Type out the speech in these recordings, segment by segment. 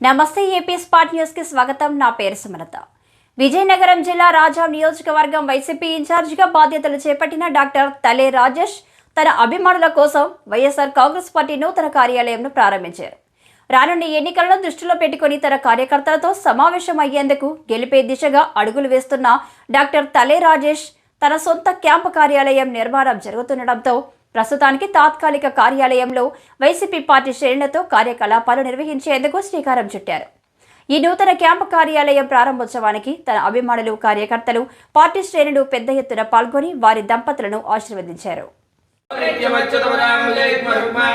నమస్తే AP spot న్యూస్కి స్వాగతం. నా పేరు సుమలత. విజయనగరం జిల్లా రాజా నియోజకవర్గం వైసీపీ ఇన్ఛార్జిగా బాధ్యతలు చేపట్టిన డాక్టర్ తలే రాజేష్ తన అభిమానుల కోసం వైఎస్ఆర్ కాంగ్రెస్ పార్టీ నూతన కార్యాలయంను ప్రారంభించారు. రానున్న ఎన్నికలను దృష్టిలో పెట్టుకుని తన కార్యకర్తలతో సమావేశం అయ్యేందుకు గెలిపే దిశగా అడుగులు వేస్తున్న డాక్టర్ తలే రాజేష్ తన సొంత క్యాంపు కార్యాలయం నిర్మాణం జరుగుతుండటంతో ప్రస్తుతానికి తాత్కాలిక కార్యాలయంలో వైసీపీ పార్టీ శ్రేణులతో కార్యకలాపాలు నిర్వహించేందుకు శ్రీకారం చుట్టారు. ఈ నూతన క్యాంపు కార్యాలయం ప్రారంభోత్సవానికి తన అభిమానులు కార్యకర్తలు పార్టీ శ్రేణులు పెద్ద ఎత్తున పాల్గొని వారి దంపతులను ఆశీర్వదించారు. నిత్యమచ్యుతమదాంబుజైర్మరుగ్మా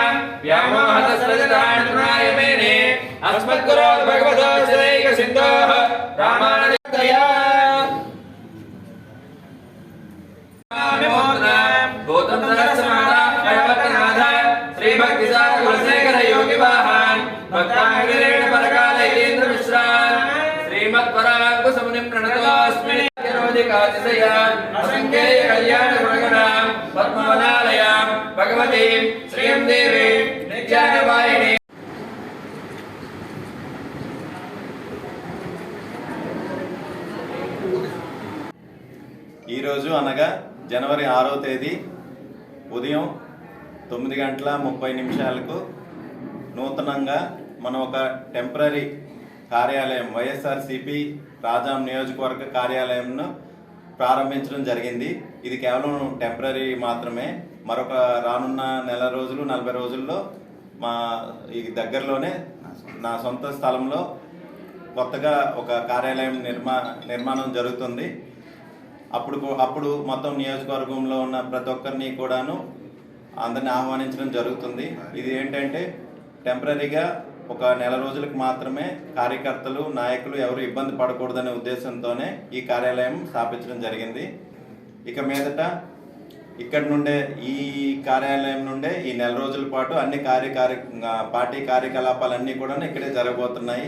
భక్తి సార కులశేఖర యోగి వాహన్. భక్తాంగిరేణ పరకాలయేంద్ర మిశ్రాన్. శ్రీమత్ సముని ప్రణతోస్మి నిరోధికాతిశయాన్ అసంఖ్యేయ కళ్యాణ గుణగణాం. పద్మవనాలయాం భగవతీం శ్రీం దేవీం నిత్యానవాయిని ఈరోజు అనగా జనవరి ఆరో తేదీ ఉదయం తొమ్మిది గంటల ముప్పై నిమిషాలకు నూతనంగా మనం ఒక టెంపరీ కార్యాలయం వైఎస్ఆర్సిపి రాజాం నియోజకవర్గ కార్యాలయంను ప్రారంభించడం జరిగింది. ఇది కేవలం టెంపరీ మాత్రమే. మరొక రానున్న నెల రోజులు నలభై రోజుల్లో మా ఈ దగ్గరలోనే నా సొంత స్థలంలో కొత్తగా ఒక కార్యాలయం నిర్మా నిర్మాణం జరుగుతుంది. అప్పుడు అప్పుడు మొత్తం నియోజకవర్గంలో ఉన్న ప్రతి ఒక్కరిని కూడాను అందరిని ఆహ్వానించడం జరుగుతుంది. ఇది ఏంటంటే టెంపరీగా ఒక నెల రోజులకు మాత్రమే కార్యకర్తలు నాయకులు ఎవరు ఇబ్బంది పడకూడదనే ఉద్దేశంతోనే ఈ కార్యాలయం స్థాపించడం జరిగింది. ఇక మీదట ఇక్కడ నుండే ఈ కార్యాలయం నుండే ఈ నెల రోజుల పాటు అన్ని కార్యకార్య పార్టీ కార్యకలాపాలన్నీ కూడా ఇక్కడే జరగబోతున్నాయి.